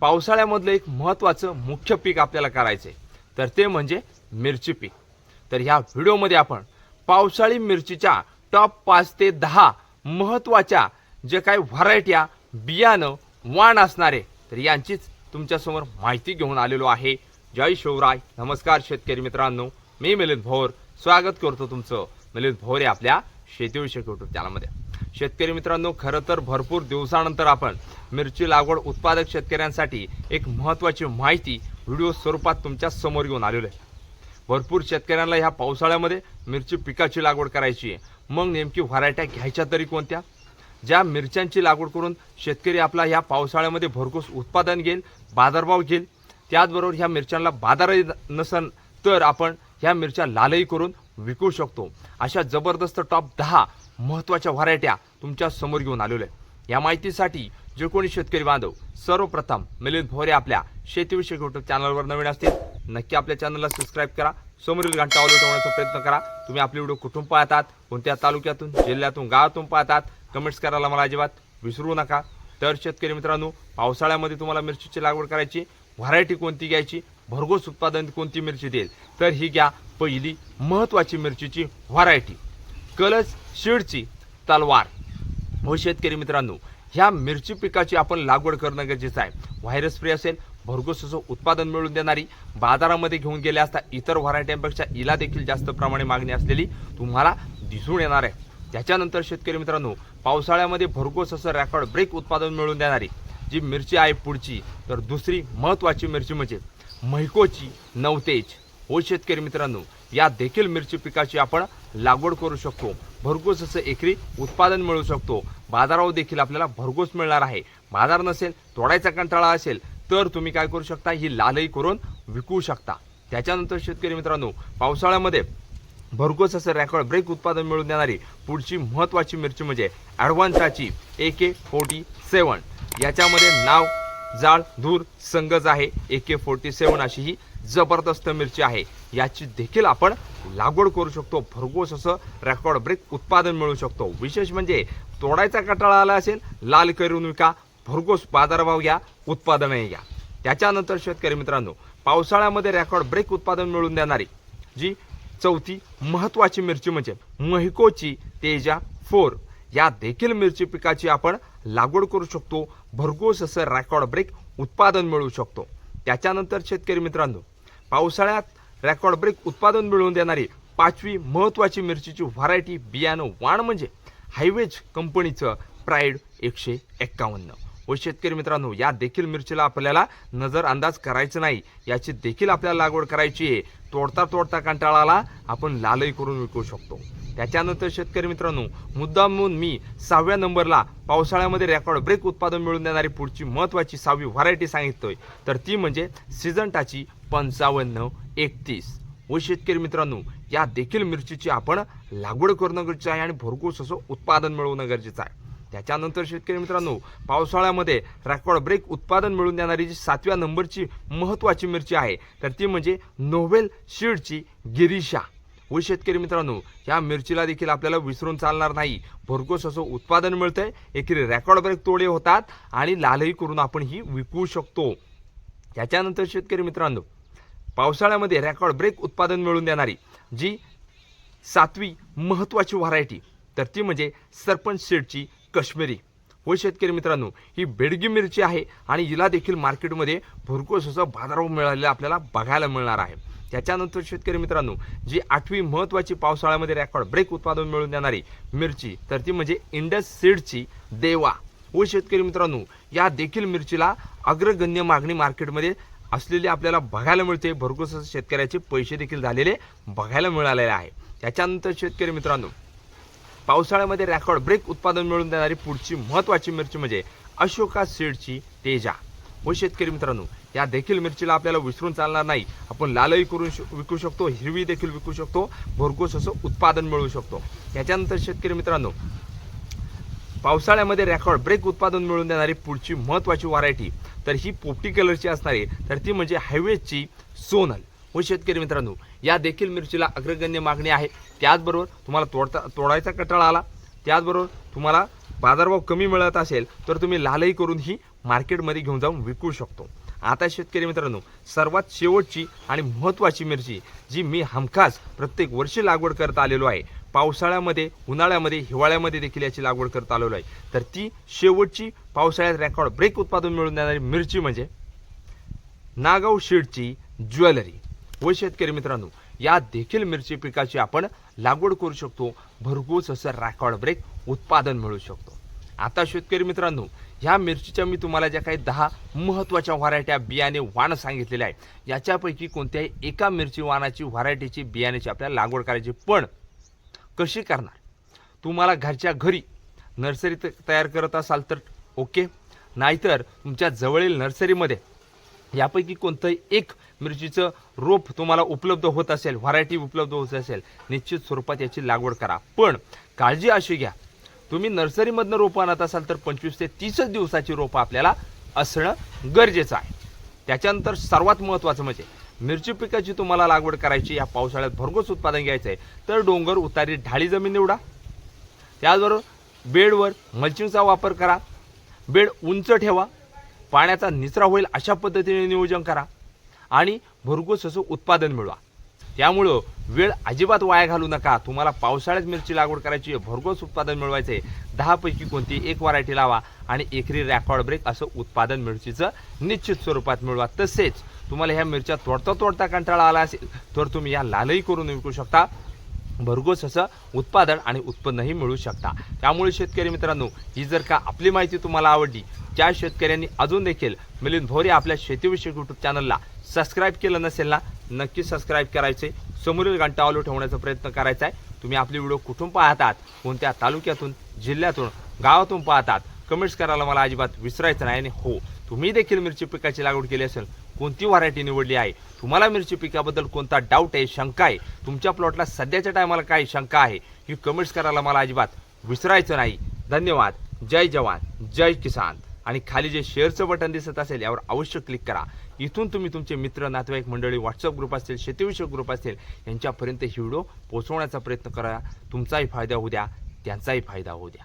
पावसाळ्यामधलं एक महत्त्वाचं मुख्य पीक आपल्याला करायचं आहे तर ते म्हणजे मिरची पीक. तर ह्या व्हिडिओमध्ये आपण पावसाळी मिरचीच्या टॉप पाच ते दहा महत्त्वाच्या जे काही व्हरायट्या बियाणं वाण असणारे तर यांचीच तुमच्यासमोर माहिती घेऊन आलेलो आहे. जय शिवराय. नमस्कार शेतकरी मित्रांनो. मी मिलिंद भोर. स्वागत करतो तुमचं मिलिंद भोर आपल्या शेतीविषयक युट्यूब चॅनलमध्ये शेतकरी मित्रांनो खरं तर भरपूर दिवसानंतर आपण मिरची लागवड उत्पादक शेतकऱ्यांसाठी एक महत्त्वाची माहिती व्हिडिओ स्वरूपात तुमच्यासमोर घेऊन आलेलो आहे. भरपूर शेतकऱ्यांना ह्या पावसाळ्यामध्ये मिरची पिकाची लागवड करायची आहे. मग नेमकी व्हरायट्या घ्यायच्या तरी कोणत्या? ज्या मिरच्यांची लागवड करून शेतकरी आपला ह्या पावसाळ्यामध्ये भरघोस उत्पादन घेईल बाजारभाव घेईल त्याचबरोबर ह्या मिरच्यांना बाजारही नसन तर आपण ह्या मिरच्या लालही करून विकू शकतो. अशा जबरदस्त टॉप दहा महत्त्वाच्या व्हरायट्या तुमच्यासमोर घेऊन आलेलो आहे या माहितीसाठी जे कोणी शेतकरी बांधव सर्वप्रथम मिलिंद भोरे आपल्या शेतीविषयक युट्यूब चॅनलवर नवीन असतील. नक्की आपल्या चॅनलला सबस्क्राईब करा. समोरील घंटा ठेवण्याचा प्रयत्न करा. तुम्ही आपले व्हिडिओ कुठून पाहतात कोणत्या तालुक्यातून जिल्ह्यातून गावातून पाहतात कमेंट्स करायला मला अजिबात विसरू नका. तर शेतकरी मित्रांनो पावसाळ्यामध्ये तुम्हाला मिरचीची लागवड करायची व्हरायटी कोणती घ्यायची भरघोस उत्पादन कोणती मिरची देईल तर ही घ्या पहिली महत्त्वाची मिरचीची व्हरायटी कलच शिडची तलवार. हो शेतकरी मित्रांनो ह्या मिरची पिकाची आपण लागवड करणं गरजेचं आहे. व्हायरस फ्री असेल भरघोस असं उत्पादन मिळून देणारी बाजारामध्ये घेऊन गेले असता इतर व्हरायट्यांपेक्षा इला देखील जास्त प्रमाणे मागणी असलेली तुम्हाला दिसून येणार आहे. त्याच्यानंतर शेतकरी मित्रांनो पावसाळ्यामध्ये भरघोस असं रेकॉर्ड ब्रेक उत्पादन मिळवून देणारी जी मिरची आहे पुढची तर दुसरी महत्त्वाची मिरची म्हणजे मैकोची नवतेज. हो शेतकरी मित्रांनो या देखील मिरची पिकाची आपण लागवड करू शकतो. भरघोस असं एकरी उत्पादन मिळू शकतो. बाजारावर देखील आपल्याला भरघोस मिळणार आहे. बाजार नसेल तोडायचा कंटाळा असेल तर तुम्ही काय करू शकता? ही लालही करून विकू शकता. त्याच्यानंतर शेतकरी मित्रांनो पावसाळ्यामध्ये भरघोस असं रेकॉर्ड ब्रेक उत्पादन मिळवून देणारी पुढची महत्त्वाची मिरची म्हणजे ॲडव्हान्साची ए के फोर्टी सेवन याच्यामध्ये नाव जाळ धूर संगज आहे. ए के फोर्टी सेवन अशी ही जबरदस्त मिरची आहे. याची देखील आपण लागवड करू शकतो. भरघोस असं रेकॉर्ड ब्रेक उत्पादन मिळू शकतो. विशेष म्हणजे तोडायचा कटाळा आला असेल लाल करून विका भरघोस बाजारभाव घ्या उत्पादनही घ्या. त्याच्यानंतर शेतकरी मित्रांनो पावसाळ्यामध्ये रेकॉर्ड ब्रेक उत्पादन मिळवून देणारी जी चौथी महत्त्वाची मिरची म्हणजे महिकोची तेजा फोर. या देखील मिरची पिकाची आपण लागवड करू शकतो भरघोस असं रेकॉर्ड ब्रेक उत्पादन मिळवू शकतो. त्याच्यानंतर शेतकरी मित्रांनो पावसाळ्यात रेकॉर्ड ब्रेक उत्पादन मिळवून देणारी पाचवी महत्त्वाची मिरचीची व्हरायटी बियाणं वाण म्हणजे हायवेज कंपनीचं प्राईड एकशे एक्कावन्न. व शेतकरी मित्रांनो या देखील मिरचीला आपल्याला नजर अंदाज करायचं नाही. याची देखील आपल्याला लागवड करायची आहे. तोडता तोडता कंटाळाला आपण लालही करून विकू शकतो. त्याच्यानंतर शेतकरी मित्रांनो मुद्दा म्हणून मी सहाव्या नंबरला पावसाळ्यामध्ये रेकॉर्ड ब्रेक उत्पादन मिळून देणारी पुढची महत्त्वाची सहावी व्हरायटी सांगितोय तर ती म्हणजे सिजंटाची पंचावन्न एकतीस. व शेतकरी मित्रांनो या देखील मिरचीची आपण लागवड करणं गरजेचं आहे आणि भरघोस असं उत्पादन मिळवणं गरजेचं आहे. त्याच्यानंतर शेतकरी मित्रांनो पावसाळ्यामध्ये रेकॉर्ड ब्रेक उत्पादन मिळून देणारी जी सातव्या नंबरची महत्त्वाची मिरची आहे तर ती म्हणजे नोव्हेल शीडची गिरीशा. व शेतकरी मित्रांनो या मिरचीला देखील आपल्याला विसरून चालणार नाही. भरघोस असं उत्पादन मिळतंय एकीकडे रेकॉर्ड ब्रेक तोडे होतात आणि लालही करून आपण ही विकू शकतो. त्याच्यानंतर शेतकरी मित्रांनो पावसाळ्यामध्ये रेकॉर्ड ब्रेक उत्पादन मिळून देणारी जी सातवी महत्त्वाची व्हरायटी तर ती म्हणजे सरपंच शेडची कश्मीरी. हो शेतकरी मित्रांनो ही बेडगी मिरची आहे आणि हिला देखील मार्केटमध्ये भरघोस असं बाजारभाव मिळालेला आपल्याला बघायला मिळणार आहे. त्याच्यानंतर शेतकरी मित्रांनो जी आठवी महत्त्वाची पावसाळ्यामध्ये रेकॉर्ड ब्रेक उत्पादन मिळून देणारी मिरची तर ती म्हणजे इंडस सीडची देवा. व शेतकरी मित्रांनो या देखील मिरचीला अग्रगण्य मागणी मार्केटमध्ये असलेली आपल्याला बघायला मिळते. भरघोस असं शेतकऱ्याचे पैसे देखील झालेले बघायला मिळालेले आहे. त्याच्यानंतर शेतकरी मित्रांनो पावसाळ्यामध्ये रेकॉर्ड ब्रेक उत्पादन मिळवून देणारी पुढची महत्त्वाची मिरची म्हणजे अशोका सीडची तेजा. व शेतकरी मित्रांनो या देखील मिरचीला आपल्याला विसरून चालणार नाही. आपण लालही करून श- विकू शकतो हिरवी देखील विकू शकतो भरघोस असं उत्पादन मिळवू शकतो. त्याच्यानंतर शेतकरी मित्रांनो पावसाळ्यामध्ये रेकॉर्ड ब्रेक उत्पादन मिळवून देणारी पुढची महत्त्वाची व्हरायटी तर ही पोपटी कलरची असणारी तर ती म्हणजे हायवेजची सोनल. व शेतकरी मित्रांनो या देखील मिरचीला अग्रगण्य मागणी आहे. त्याचबरोबर तुम्हाला तोडता तोडायचा कटाळा आला. त्याचबरोबर तुम्हाला बाजारभाव कमी मिळत असेल तर तुम्ही लालही करून ही मार्केटमध्ये घेऊन जाऊन विकू शकतो. आता शेतकरी मित्रांनो सर्वात शेवटची आणि महत्त्वाची मिरची जी मी हमखास प्रत्येक वर्षी लागवड करत आलेलो आहे. पावसाळ्यामध्ये उन्हाळ्यामध्ये हिवाळ्यामध्ये देखील याची लागवड करत आलेलो आहे. तर ती शेवटची पावसाळ्यात रेकॉर्ड ब्रेक उत्पादन मिळून देणारी मिरची म्हणजे नागाव शेडची ज्वेलरी. व शेतकरी मित्रांनो या देखील मिरची पिकाची आपण लागवड करू शकतो. भरघोस असं रॅकॉर्ड ब्रेक उत्पादन मिळू शकतो. आता शेतकरी मित्रांनो ह्या मिरचीच्या मी तुम्हाला ज्या काही दहा महत्त्वाच्या व्हरायट्या बियाणे वाण सांगितलेल्या आहे याच्यापैकी कोणत्याही एका मिरची वाणाची व्हरायटीची बियाण्याची आपल्याला लागवड करायची. पण कशी करणार? तुम्हाला घरच्या घरी नर्सरी तयार करत असाल तर ओके. नाहीतर तुमच्या जवळील नर्सरीमध्ये यापैकी कोणतंही एक मिरचीचं रोप तुम्हाला उपलब्ध होत असेल व्हरायटी उपलब्ध होत असेल निश्चित स्वरूपात याची लागवड करा. पण काळजी अशी घ्या. तुम्ही नर्सरीमधनं रोपं आणत असाल तर पंचवीस ते तीसच दिवसाची रोपं आपल्याला असणं गरजेचं आहे. त्याच्यानंतर सर्वात महत्त्वाचं म्हणजे मिरची पिकाची तुम्हाला लागवड करायची या पावसाळ्यात भरघोस उत्पादन घ्यायचं आहे तर डोंगर उतारी ढाळी जमीन निवडा. त्याचबरोबर बेडवर मल्चिंगचा वापर करा. बेड उंच ठेवा. पाण्याचा निचरा होईल अशा पद्धतीने नियोजन करा. आणि भरघोस असं उत्पादन मिळवा. त्यामुळं वेळ अजिबात वाया घालू नका. तुम्हाला पावसाळ्यात मिरची लागवड करायची आहे भरघोस उत्पादन मिळवायचं आहे. दहापैकी कोणती एक व्हरायटी लावा आणि एकरी रॅकॉर्ड ब्रेक असं उत्पादन मिरचीचं निश्चित स्वरूपात मिळवा. तसेच तुम्हाला ह्या मिरच्या तोडता तोडता कंटाळा आला असेल तर तुम्ही या लालही करून विकू शकता. भरघोस असं उत्पादन आणि उत्पन्नही मिळू शकता. त्यामुळे शेतकरी मित्रांनो ही जर का आपली माहिती तुम्हाला आवडली ज्या शेतकऱ्यांनी अजून देखील मिलिंद भोरे आपल्या शेतीविषयक यूट्यूब चॅनलला सबस्क्राईब केलं नसेल ना नक्की सबस्क्राईब करायचे. समोरील घंटा चालू ठेवण्याचा प्रयत्न करायचा आहे. तुम्ही आपले व्हिडिओ कुठून पाहतात कोणत्या तालुक्यातून जिल्ह्यातून गावातून पाहतात कमेंट्स करायला मला अजिबात विसरायचं नाही. आणि हो तुम्ही देखील मिरची पिकाची लागवड केली असेल कोणती व्हरायटी निवडली आहे? तुम्हाला मिरची पिकाबद्दल कोणता डाऊट आहे शंका आहे? तुमच्या प्लॉटला सध्याच्या टायमाला काय शंका आहे ही कमेंट्स करायला मला अजिबात विसरायचं नाही. धन्यवाद. जय जवान. जय किसान. आणि खाली जे शेअरचं बटन दिसत असेल यावर अवश्य क्लिक करा. इथून तुम्ही तुमचे मित्र नातेवाईक मंडळी व्हॉट्सअप ग्रुप असतील शेतीविषयक ग्रुप असतील यांच्यापर्यंत ही व्हिडिओ पोचवण्याचा प्रयत्न करा. तुमचाही फायदा होऊ द्या त्यांचाही फायदा होऊ द्या.